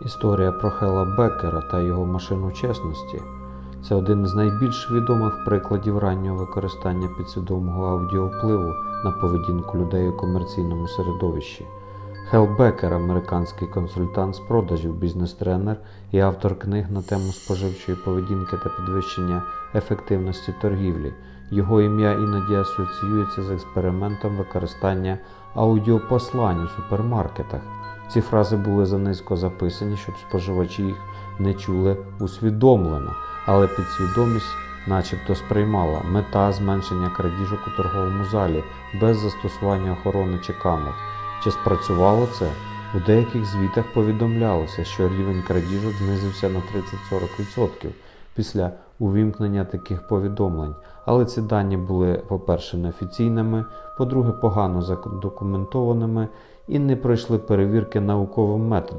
Історія про Хела Беккера та його машину чесності це один з найбільш відомих прикладів раннього використання підсвідомого аудіопливу на поведінку людей у комерційному середовищі. Хел Беккер – американський консультант з продажів, бізнес-тренер і автор книг на тему споживчої поведінки та підвищення ефективності торгівлі. Його ім'я іноді асоціюється з експериментом використання аудіопослань у супермаркетах. Ці фрази були занизько записані, щоб споживачі їх не чули усвідомлено, але підсвідомість начебто сприймала мета зменшення крадіжок у торговому залі без застосування охорони чи камер. Чи спрацювало це? У деяких звітах повідомлялося, що рівень крадіжок знизився на 30-40% після увімкнення таких повідомлень. Але ці дані були, по-перше, неофіційними, по-друге, погано задокументованими і не пройшли перевірки науковим методом.